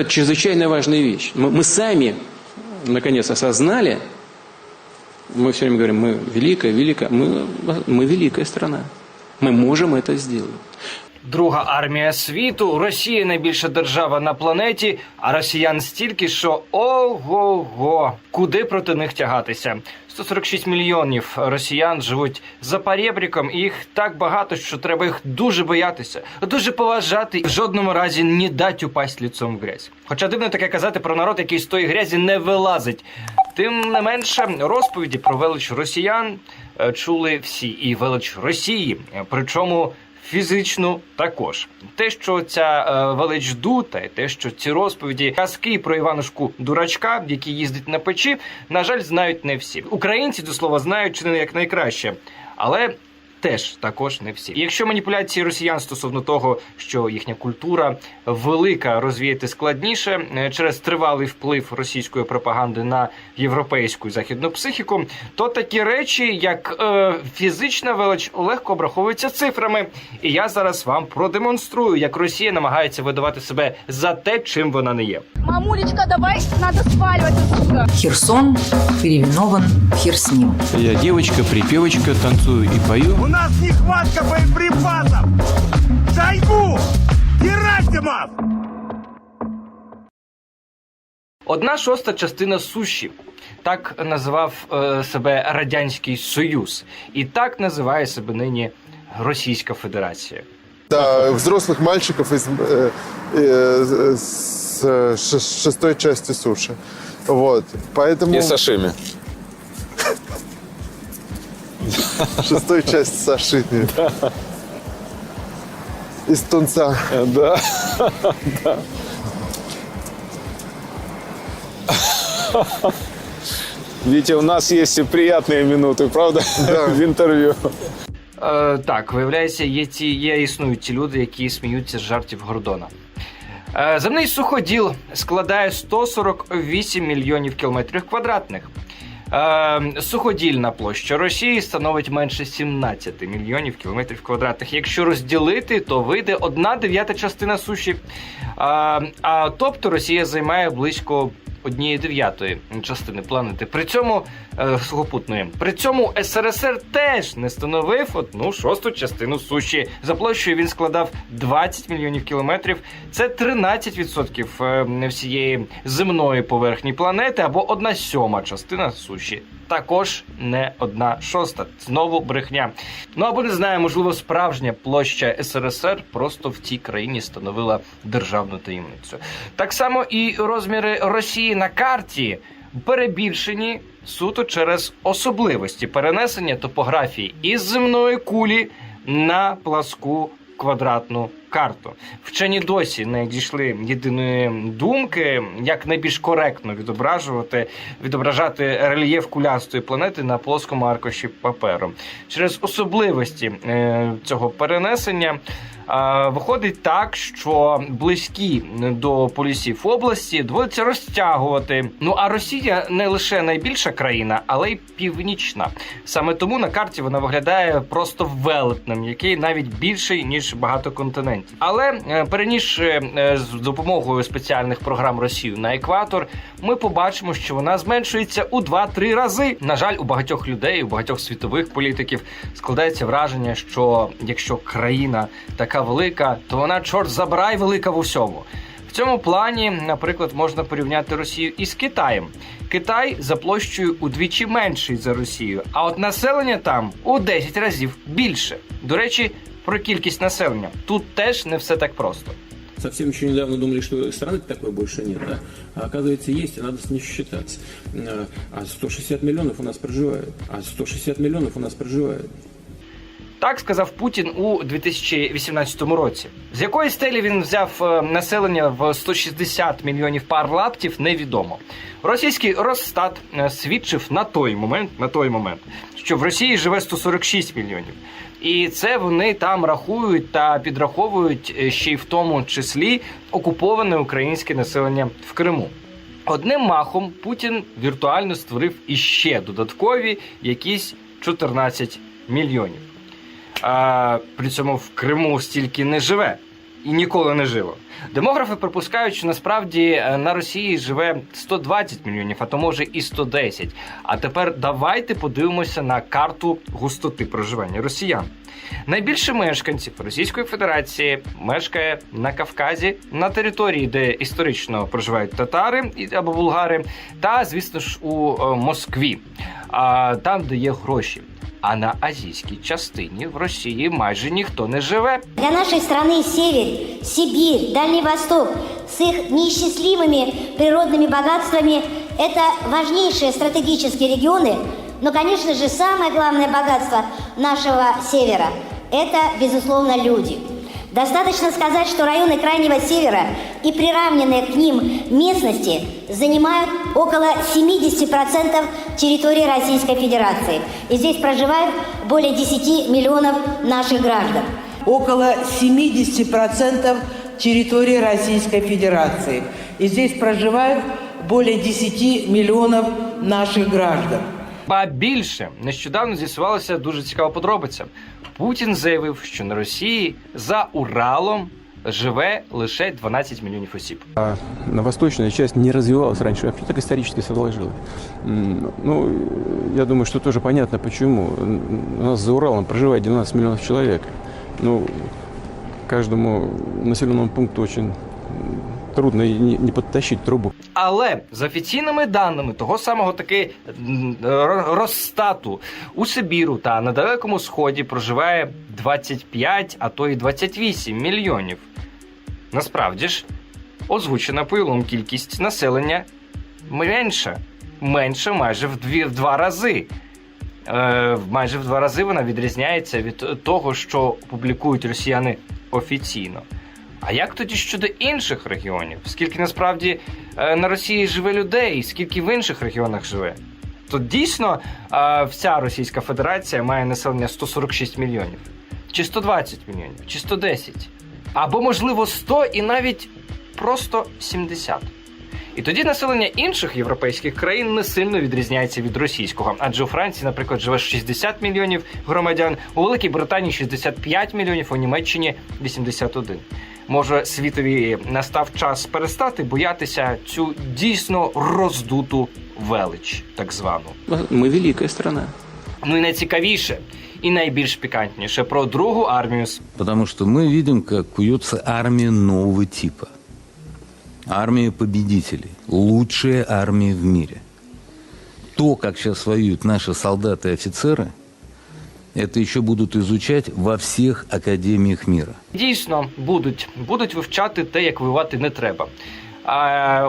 это чрезвычайно важная вещь. Мы, мы сами, наконец, осознали, мы все время говорим, мы великая, великая, мы, мы великая страна. Мы можем это сделать. Друга армія світу, Росія найбільша держава на планеті, а росіян стільки, що ого-го, куди проти них тягатися? 146 мільйонів росіян живуть за парєбріком, і їх так багато, що треба їх дуже боятися, дуже поважати і в жодному разі не дать упасть лицом в грязь. Хоча дивно таке казати про народ, який з тої грязі не вилазить. Тим не менше, розповіді про велич росіян е, чули всі, і велич Росії, причому фізично також. Те, що ця е, велич дута, і те, що ці розповіді казки про Іванушку дурачка, який їздить на печі, на жаль, знають не всі. Українці до слова знають чи не як найкраще, але. Теж також не всі. І Якщо маніпуляції росіян стосовно того, що їхня культура велика розвіяти складніше е, через тривалий вплив російської пропаганди на європейську і західну психіку, то такі речі, як е, фізична велич, легко обраховуються цифрами. І я зараз вам продемонструю, як Росія намагається видавати себе за те, чим вона не є. Мамулечка, давай, надо сваливать отсюда. Херсон переименован в Херснил. Я девочка, припевочка, танцую и пою У нас нехватка боеприпасов! Шойгу! Герасимов! Одна шоста частина суші. Так називав е, себе Радянський Союз, і так називає себе нині Російська Федерація. Да, взрослых мальчиков из, э, э, с э, ш- шестой части суши. Вот. Поэтому И сашими. шестой часть сашими. Из тунца. Да. Видите, у нас есть и приятные минуты, правда? В интервью. Е, так, виявляється, є ті, є існують ті люди, які сміються з жартів Гордона. Е, земний суходіл складає 148 мільйонів кілометрів квадратних. Е, суходільна площа Росії становить менше 17 мільйонів кілометрів квадратних. Якщо розділити, то вийде одна дев'ята частина суші. А, а тобто Росія займає близько однієї дев'ятої частини планети. При цьому е, сухопутної. При цьому СРСР теж не становив одну шосту частину суші. За площею він складав 20 мільйонів кілометрів. Це 13% е, всієї земної поверхні планети або одна сьома частина суші. Також не одна шоста. Знову брехня. Ну або не знаю, можливо, справжня площа СРСР просто в цій країні становила державну таємницю. Так само і розміри Росії на карті перебільшені суто через особливості перенесення топографії із земної кулі на пласку квадратну карту. Вчені досі не дійшли єдиної думки, як найбільш коректно відображувати, відображати рельєф кулястої планети на плоскому аркуші паперу. Через особливості е, цього перенесення. Виходить так, що близькі до полюсів області доводиться розтягувати. Ну а Росія не лише найбільша країна, але й північна. Саме тому на карті вона виглядає просто велетнем, який навіть більший ніж багато континентів. Але е, перенісши е, з допомогою спеціальних програм Росію на екватор, ми побачимо, що вона зменшується у 2-3 рази. На жаль, у багатьох людей, у багатьох світових політиків складається враження, що якщо країна така велика, то вона чорт забирай велика в усьому. В цьому плані, наприклад, можна порівняти Росію із Китаєм. Китай за площею удвічі менший за Росію, а от населення там у 10 разів більше. До речі, про кількість населення тут теж не все так просто. Совсем еще недавно думали, что страны такой больше нет, да? А оказывается есть, и надо с ней считаться. Э, А 160 миллионов у нас проживает. А 160 миллионов у нас проживает. Так сказав Путін у 2018 році. З якої стелі він взяв е, населення в 160 мільйонів пар лаптів, невідомо. Російський Росстат е, свідчив на той момент, на той момент, що в Росії живе 146 мільйонів. І це вони там рахують та підраховують е, ще й в тому числі окуповане українське населення в Криму. Одним махом Путін віртуально створив іще додаткові якісь 14 мільйонів. А при цьому в Криму стільки не живе. і ніколи не жило. Демографи припускають, що насправді е, на Росії живе 120 мільйонів, а то може і 110. А тепер давайте подивимося на карту густоти проживання росіян. Найбільше мешканців Російської Федерації мешкає на Кавказі, на території, де історично проживають татари або булгари, та звісно ж у е, Москві, там, де є гроші. А на азійській частині в Росії майже ніхто не живе. Для нашей страны Север, Сибирь, Дальний Восток с их неисчислимыми природными богатствами – это важнейшие стратегические регионы, но, конечно же, самое главное богатство нашего Севера – это, безусловно, люди. Достаточно сказать, что районы Крайнего Севера и приравненные к ним местности занимают около 70% территории Российской Федерации. И здесь проживают более 10 миллионов наших граждан. около 70% территории Российской Федерации. И здесь проживают более 10 миллионов наших граждан. Ба більше нещодавно з'ясувалася дуже цікава подробиця. Путін заявив, що на Росії за Уралом живе лише 12 мільйонів осіб. На восточная часть не развивалась раньше, вообще так исторически сложилось. Ну, я думаю, что тоже понятно почему. У нас за Уралом проживает 12 миллионов человек. Ну, каждому населенному пункту очень трудно и не, подтащить трубу. Але за офіційними даними того самого таки м, Росстату у Сибіру та на далекому сході проживає 25, а то й 28 мільйонів. Насправді ж, озвучена поїлом кількість населення менша, менша майже в дві в два рази. Е, майже в два рази вона відрізняється від того, що публікують росіяни офіційно. А як тоді щодо інших регіонів? Скільки насправді е, на Росії живе людей, скільки в інших регіонах живе? То дійсно е, вся Російська Федерація має населення 146 мільйонів, чи 120 мільйонів, чи 110, або можливо 100 і навіть просто 70. І тоді населення інших європейських країн не сильно відрізняється від російського. Адже у Франції, наприклад, живе 60 мільйонів громадян, у Великій Британії 65 мільйонів, у Німеччині 81. Може, світові настав час перестати боятися цю дійсно роздуту велич, так звану. Мы великая страна. Ну і найцікавіше, і найбільш пікантніше про другу армію Потому что мы видим, как куется армия нового типа. Армия победителей. Лучшая армия в мире. То, как сейчас воюют наши солдаты и офицеры, это еще будут изучать во всех академиях мира. Дійсно, будуть, будуть вивчати те, як воювати не треба.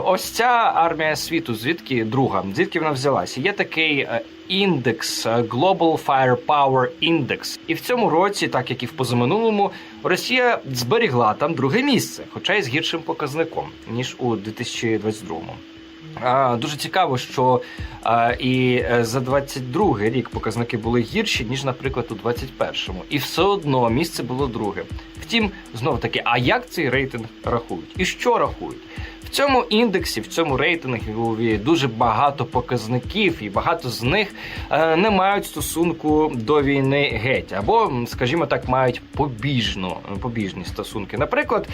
Ось ця армія світу, звідки друга, звідки вона взялася? Є такий е, індекс е, Global Firepower Index. І в цьому році, так як і в позаминулому, Росія зберігла там друге місце, хоча й з гіршим показником ніж у 2022-му. Дуже цікаво, що і е, за 22 рік показники були гірші, ніж, наприклад, у 21-му. І все одно місце було друге. Втім, знов таки, а як цей рейтинг рахують? І що рахують? Цьому індексі, в цьому рейтингові дуже багато показників, і багато з них е, не мають стосунку до війни геть, або, скажімо так, мають побіжно, побіжні стосунки. Наприклад,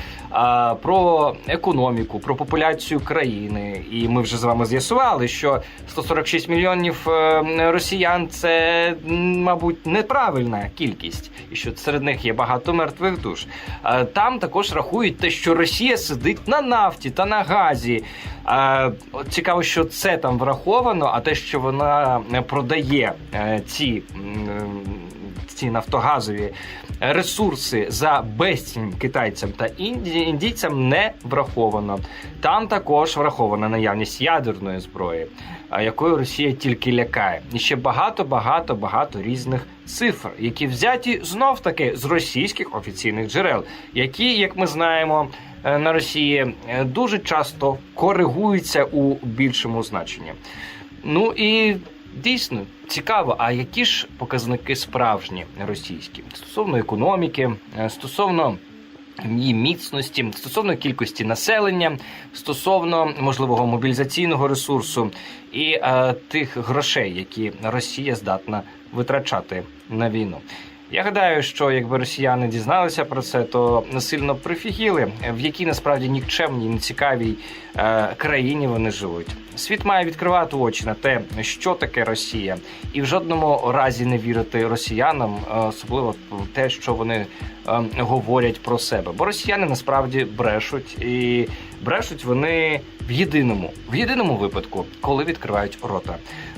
про економіку, про популяцію країни. І ми вже з вами з'ясували, що 146 мільйонів е, росіян це, мабуть, неправильна кількість, і що серед них є багато мертвих душ. Е, Там також рахують те, що Росія сидить на нафті та на газі. Е, Цікаво, що це там враховано, а те, що вона е, продає е, ці. Ці нафтогазові ресурси за безцінь китайцям та інді- індійцям не враховано. Там також врахована наявність ядерної зброї, якою Росія тільки лякає. І ще багато, багато, багато різних цифр, які взяті знов таки з російських офіційних джерел, які, як ми знаємо, на Росії е, дуже часто коригуються у більшому значенні. Ну і дійсно цікаво, а які ж показники справжні російські стосовно економіки, е, стосовно її міцності, стосовно кількості населення, стосовно можливого мобілізаційного ресурсу і е, тих грошей, які Росія здатна витрачати на війну. Я гадаю, що якби росіяни дізналися про це, то сильно прифігіли, в якій насправді нікчемній, нецікавій е, країні вони живуть. Світ має відкривати очі на те, що таке Росія, і в жодному разі не вірити росіянам, е, особливо те, що вони е, говорять про себе. Бо росіяни насправді брешуть, і брешуть вони в єдиному, в єдиному випадку, коли відкривають рота.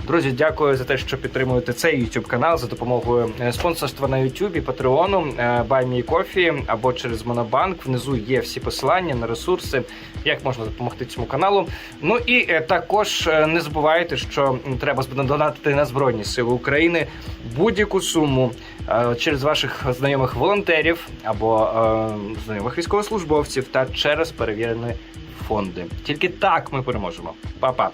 Друзі, дякую за те, що підтримуєте цей YouTube канал за допомогою е, спонсорства на YouTube, Патреону, Coffee або через Монобанк. Внизу є всі посилання на ресурси, як можна допомогти цьому каналу. Ну і е, також е, не забувайте, що треба донатити на Збройні Сили України будь-яку суму е, через ваших знайомих волонтерів або е, знайомих військовослужбовців та через перевірені фонди. Тільки так ми переможемо. Па-па!